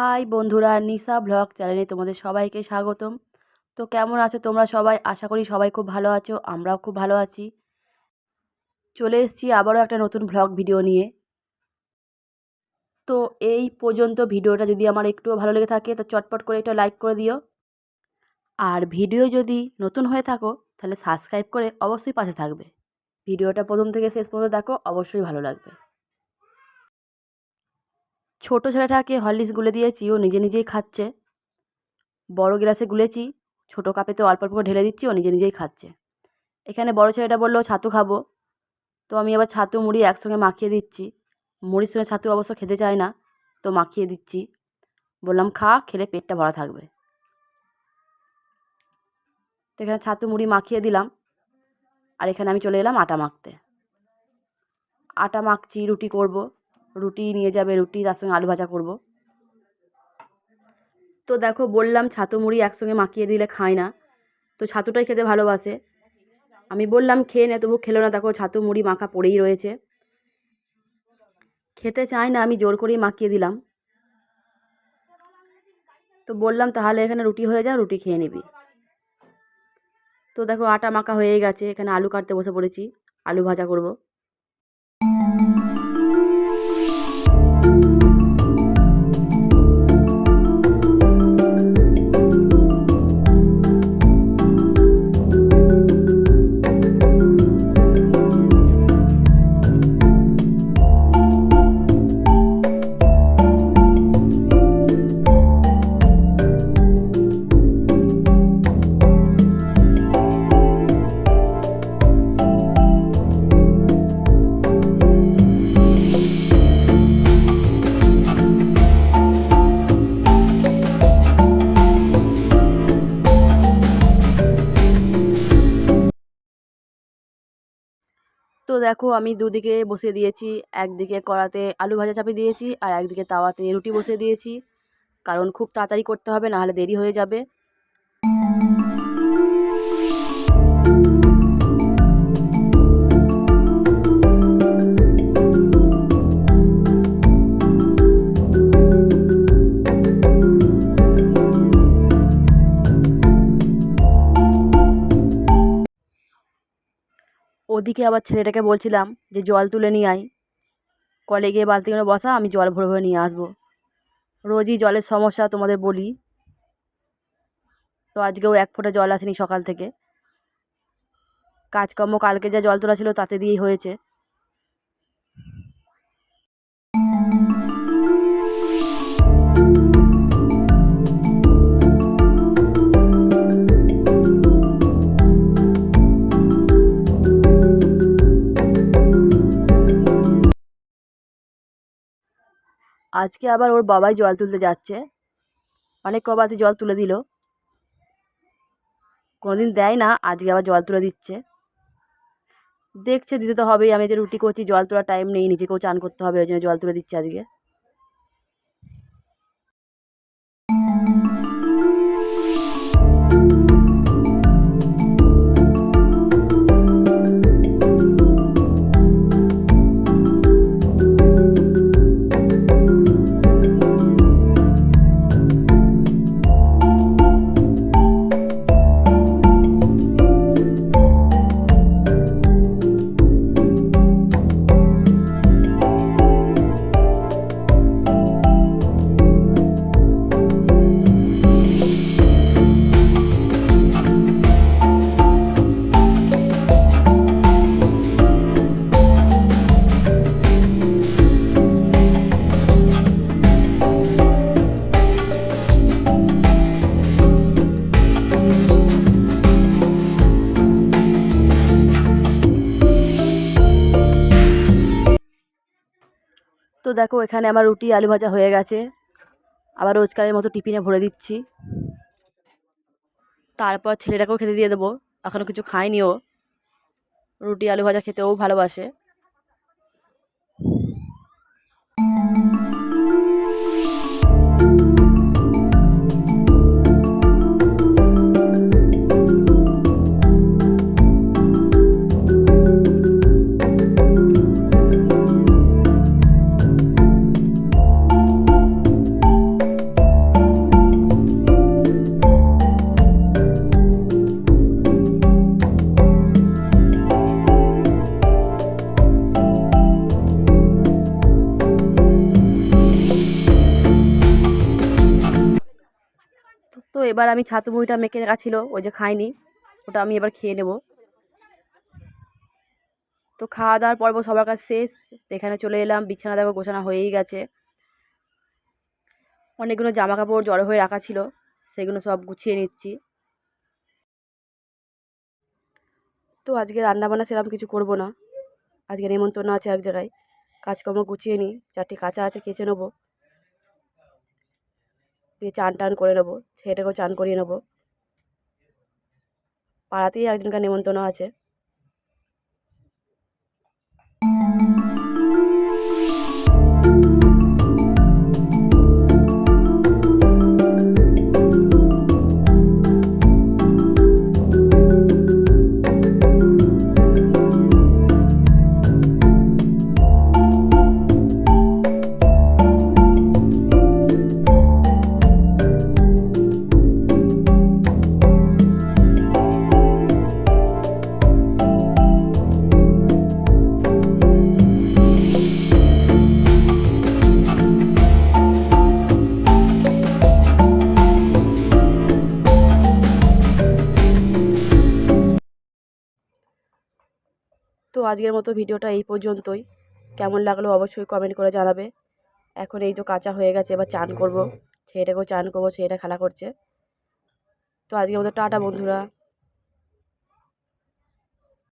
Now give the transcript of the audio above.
High বন্ধুরা, নিশা blog চ্যানেলে তোমাদের সবাইকে স্বাগতম। তো কেমন আছো তোমরা সবাই? আশা করি সবাই খুব ভালো আছো, আমরাও খুব ভালো আছি। চলে এসেছি আবারও একটা নতুন ব্লগ ভিডিও নিয়ে। তো এই পর্যন্ত ভিডিওটা যদি আমার একটুও ভালো লেগে থাকে, তো চটপট করে একটা লাইক করে দিও। আর ভিডিও যদি নতুন হয়ে থাকো, তাহলে সাবস্ক্রাইব করে অবশ্যই পাশে থাকবে। ভিডিওটা প্রথম থেকে শেষ পর্যন্ত দেখো, অবশ্যই ভালো লাগবে। ছোটো ছেলেটাকে হরলিক্স গুলে দিয়েছি ও নিজে নিজেই খাচ্ছে। বড় গ্লাসে গুলেছি, ছোটো কাপেতে অল্প অল্প করে ঢেলে দিচ্ছি, ও নিজে নিজেই খাচ্ছে। এখানে বড় ছেলেটা বলল, ছাতু খাব। তো আমি আবার ছাতু, মুড়ি একসঙ্গে মাখিয়ে দিচ্ছি। মুড়ির সঙ্গে ছাতু অবশ্য খেতে চায় না, তো মাখিয়ে দিচ্ছি। বললাম, খা, খেলে পেটটা ভরা থাকবে। তো এখানে ছাতু, মুড়ি মাখিয়ে দিলাম। আর এখানে আমি চলে এলাম আটা মাখতে। আটা মাখছি, রুটি করব। রুটি নিয়ে যাবে, রুটি তার সঙ্গে আলু ভাজা করব। তো দেখো, বললাম ছাতু মুড়ি একসঙ্গে মাখিয়ে দিলে খায় না। তো ছাতুটাই খেতে ভালোবাসে। আমি বললাম, খেয়ে নে, তবু খেলো না। দেখো, ছাতু মুড়ি মাখা পড়েই রয়েছে। খেতে চায় না, আমি জোর করেই মাখিয়ে দিলাম। তো বললাম, তাহলে এখানে রুটি হয়ে যা রুটি খেয়ে নিবি। তো দেখো, আটা মাখা হয়ে গেছে। এখানে আলু কাটতে বসে পড়েছি, আলু ভাজা করব। তো দেখো আমি দুদিকে বসিয়ে দিয়েছি, একদিকে কড়াতে আলু ভাজা চাপিয়ে দিয়েছি আর একদিকে তাওয়াতে রুটি বসিয়ে দিয়েছি। কারণ খুব তাড়াতাড়ি করতে হবে, নাহলে দেরি হয়ে যাবে। ওদিকে আবার ছেলেটাকে বলছিলাম যে, জল তুলে নিয়ে আয়। কলে গিয়ে বালতি করে বসা, আমি জল ভরে ভরে নিয়ে আসব। রোজই জলের সমস্যা তোমাদের বলি। তো আজকেও এক ফোঁটা জল আসেনি সকাল থেকে। কাজকর্ম কালকে যা জল তোলা ছিল তাতে দিয়েই হয়েছে। আজকে আবার ওর বাবাই জল তুলতে যাচ্ছে। অনেক কবাতে জল তুলে দিল। কোনোদিন দেয় না, আজকে আবার জল তুলে দিচ্ছে। দেখছে, দিতে তো হবেই। আমি যে রুটি করছি, জল তোলার টাইম নেই। নিজেকেও চান করতে হবে, ওই জন্য জল তুলে দিচ্ছে আজকে। তো দেখো, এখানে আমার রুটি, আলু ভাজা হয়ে গেছে। আবার রোজকারের মতো টিফিনে ভরে দিচ্ছি। তারপর ছেলেটাকেও খেতে দিয়ে দেবো। এখনও কিছু খায়নি ও। রুটি, আলু ভাজা খেতেও ভালোবাসে। এবার আমি ছাতু মুড়িটা মেখে রাখা ছিল, ওই যে খাইনি, ওটা আমি এবার খেয়ে নেব। তো খাওয়া দাওয়ার পর্ব সবার কাছে শেষ এখানে চলে এলাম, বিছানা দেখো গোছানো হয়েই গেছে। অনেকগুলো জামা কাপড় জড়ো হয়ে রাখা ছিল, সেগুলো সব গুছিয়ে নিচ্ছি। তো আজকে রান্নাবান্না সেরকম কিছু করব না, আজকে নেমন্তন্ন আছে এক জায়গায়, কাজকর্ম গুছিয়ে নিই, চারটি কাঁচা আছে কেচে নেব। দিয়ে চান টান করে নেব ছেলেটাকেও চান করিয়ে নেব। পাড়াতেই একজনকার নেমন্তন্ন আছে। তো আজকের মতো ভিডিওটা এই পর্যন্তই। কেমন লাগল অবশ্যই কমেন্ট করে জানাবে। এখন এই তো কাঁচা হয়ে গেছে, এবার চান করব। ছেলেটাকেও চান করব, ছেলেটা খেলা করছে। তো আজকের মতো টাটা বন্ধুরা।